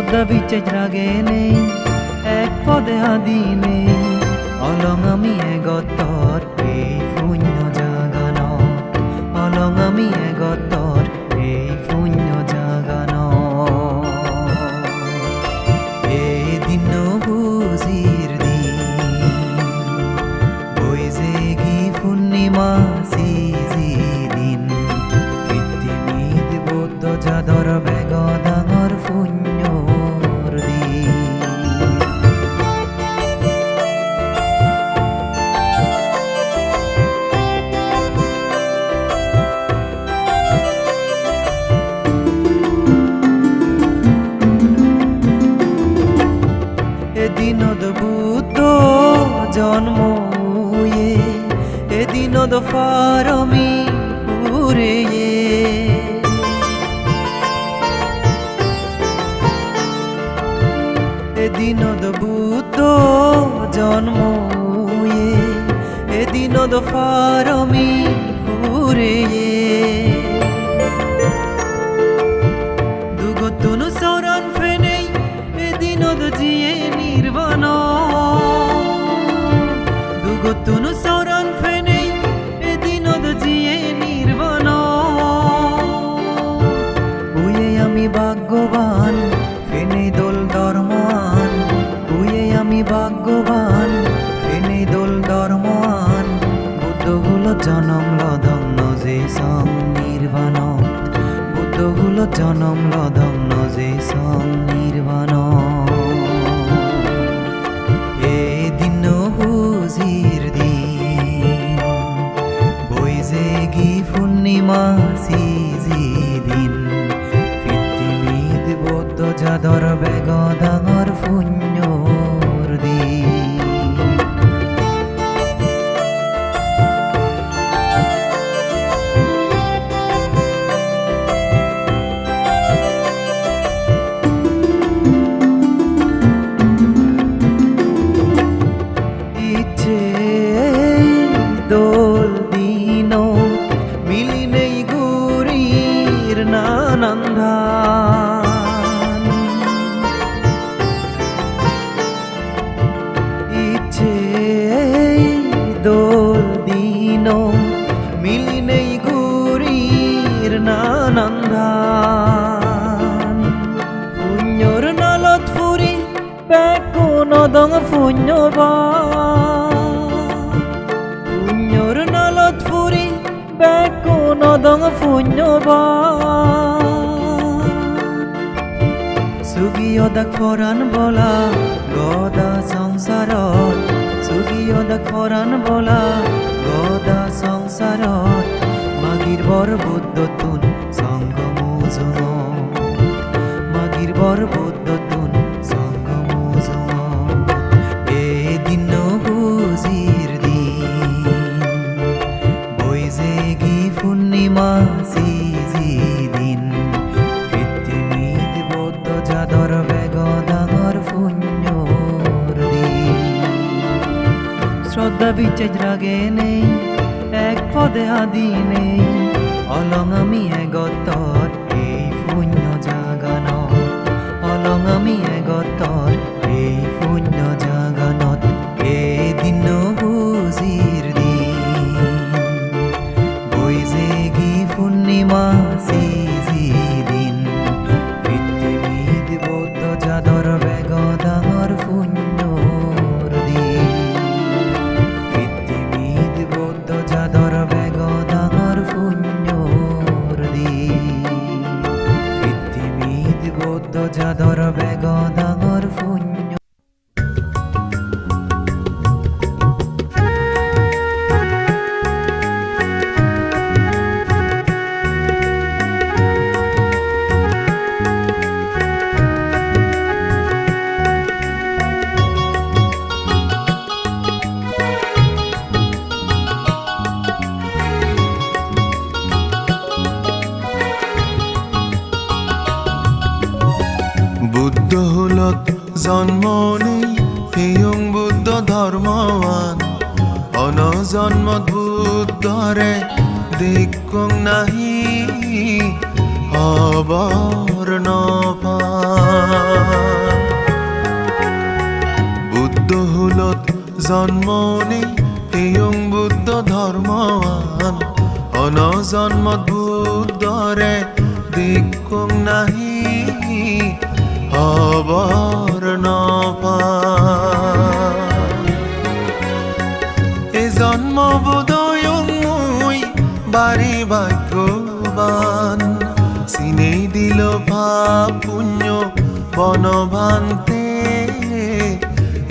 শ্ৰদ্ধা বিচার রাগে নেই, এক পদে আদি নেই। অলং আমি এগতর এই শূন্য জাগান অলং আমি এগতর এদিনত বুদ্ধ জন্ম এদিন দফারমি ফুরে নির্বাণ। বুদ্ধ হলো জনম সং এদিন হুজির দিন বৈজেগি পূর্ণিমা সিজিদিন পৃথিবীত বৌদ্ধ যাদর বেগ নদং পুণ্যবা পুণ্যর নালত ফুরি বেকো নদং পুণ্যবা সুগিয়দাক ফরান বলা গদা সংসাৰত সুগিয়দাক ফরান বলা পূর্ণিমা সিজিদিন পৃথিবীত বৌদ্ধ যাদর বেগ ডাঙর দিন শ্রদ্ধা বিচার রাগে নেই, এক পদে আদি নেই। অলং আমি এগতর হলত জন্ম নেই, হিয়ং বুদ্ধ ধর্মৱান অনজন্মত বুদ্ধৰে দিক্কং নাহি হবর বুদ্ধ হুলত জন্ম নেই বুদ্ধ ধর্মৱান অন জন্মত বুদ্ধৰে দিকুং হবর এ জন্ম বোধয়ং মুই বাড়ি ভাগ্যবান। চিনেই দিল ভাব পুণ্য বনভান্তে।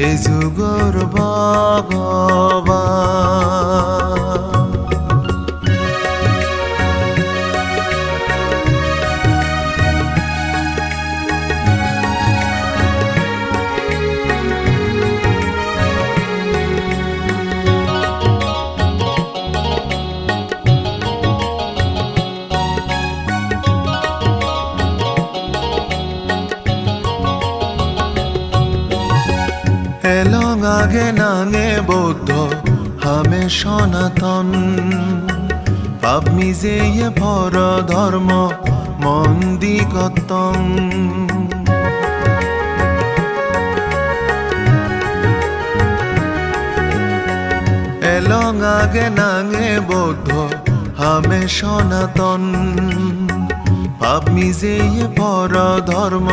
এ যুগর ভগবান। আগে নাঙে বৌদ্ধ, হামে সনাতন। পাপ মিজে ভর ধর্ম মন্দিগতং এলং আগে নাঙে বৌদ্ধ, হামে সনাতন। পাপ মিজে ভর ধর্ম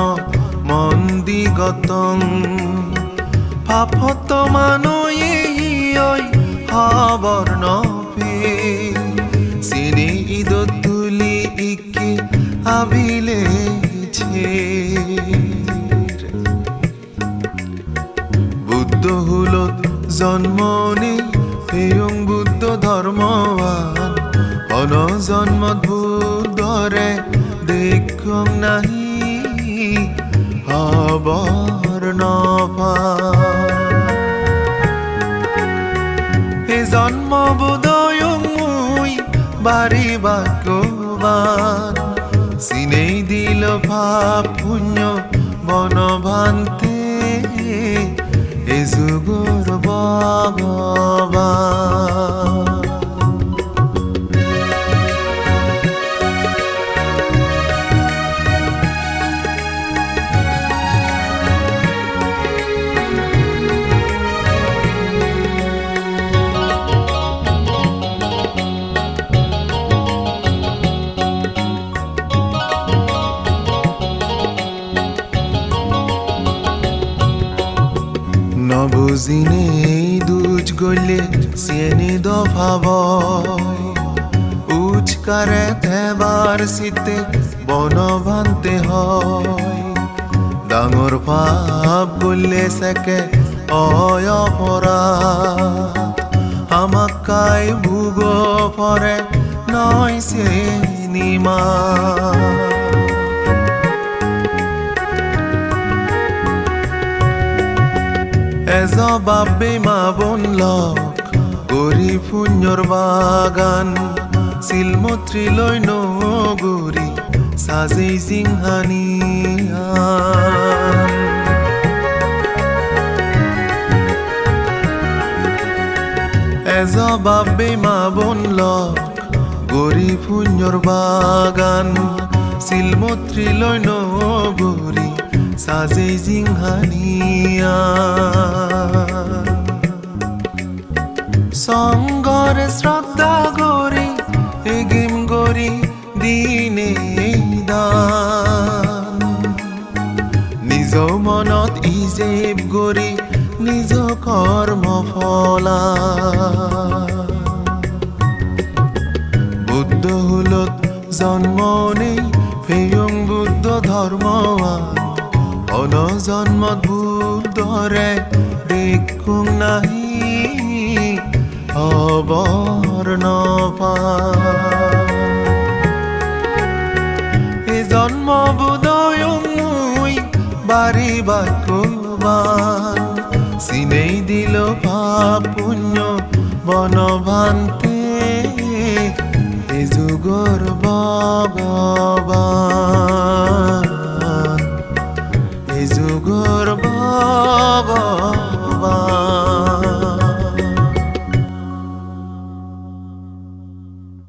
মন্দিগতং পাপত মানুই হবর নপে সিনে ঈদত তুলি ইকে আবিলেছে বুদ্ধ হুলত জন্ম নেই হেয়ং বুদ্ধ ধর্মৱান অন জন্মত বুদ্ধৰে দেখং নাহি নপা এ জন্ম বোধয়ং মুই বাড়ি ভাগ্যবান। চিনেই দিল ভাব পুণ্য বনভান্তে। এ যুগর ভগবান। গলে সিয়েনি দফাব উচকারে থেবার শীতে বন ভান্তে হয় ডাঙর পাপ গলে সেকে অয় অপরাধ। আমাক কাই ভুগ পরে নয় সে নিমা। এজবাবে মা বন লক, গরি পুণ্যর বাগান। শিলমত্রি লৈ নগরি, সাজেই জিংহানিয়ান এজবাবে মা বন লক, গরি পুণ্যর বাগান। শিলমত্রি লৈ নগরি সাজে জিংহানিয়া। সঙ্গর শ্রদ্ধা গরি এগিম গরি দিনে দান। নিজ মনত ইজেব গৰি নিজ কৰ্ম ফলা বুদ্ধ হুলত জন্ম নেই, ফেয়ং বুদ্ধ ধৰ্মৱান অন জন্মত বুদ্ধৰে দেখুং নাহি অবৰ নপা এ জন্ম বোধয়ং মুই, বাড়ি বাক্যবান সিনেই দিল পাপ পুণ্য বনভান্তে, এ যুগর ভগবান।